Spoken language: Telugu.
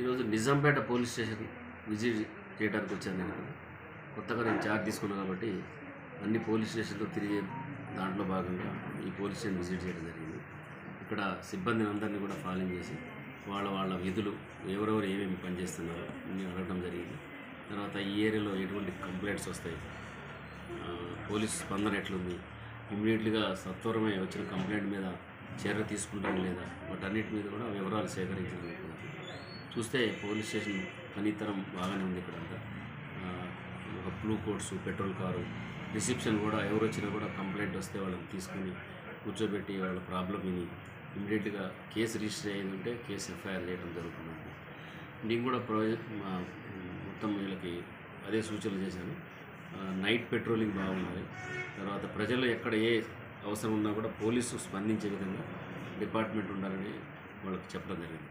ఈరోజు నిజాంపేట పోలీస్ స్టేషన్ విజిట్ చేయడానికి వచ్చాను నేను. కొత్తగా నేను చార్జ్ తీసుకున్నాను కాబట్టి అన్ని పోలీస్ స్టేషన్లో తిరిగే దాంట్లో భాగంగా ఈ పోలీస్ స్టేషన్ విజిట్ చేయడం జరిగింది. ఇక్కడ సిబ్బందిని అందరినీ కూడా ఫాలోయింగ్ చేసి వాళ్ళ వాళ్ళ విధులు ఎవరెవరు ఏమేమి పనిచేస్తున్నారో అన్ని అడగడం జరిగింది. తర్వాత ఈ ఏరియాలో ఎటువంటి కంప్లైంట్స్ వస్తాయి? పోలీస్ స్పందన ఎట్లుంది? ఇమ్మీడియట్లీగా సత్వరమే వచ్చిన కంప్లైంట్ మీద చర్య తీసుకుంటాం లేదా వాటన్నిటి మీద కూడా వివరాలు సేకరించడం చూస్తే పోలీస్ స్టేషన్ పనితరం బాగానే ఉంది ఇక్కడ ఒక blue coats petrol car reception కూడా ఎవరు వచ్చినా కూడా కంప్లైంట్ వస్తే వాళ్ళని తీసుకొని కూర్చోబెట్టి వాళ్ళ ప్రాబ్లం విని ఇమీడియట్గా కేసు రిజిస్టర్ అయ్యిందంటే కేసు ఎఫ్ఐఆర్ చేయడం జరుగుతుంది నేను కూడా ప్రాజెక్ట్ మా మొత్తం వీళ్ళకి అదే సూచనలు చేశాను. నైట్ పెట్రోలింగ్ బాగుండాలి తర్వాత ప్రజలు ఎక్కడ ఏ అవసరం ఉన్నా కూడా పోలీసు స్పందించే విధంగా డిపార్ట్మెంట్ ఉండాలని వాళ్ళకి చెప్పడం జరిగింది.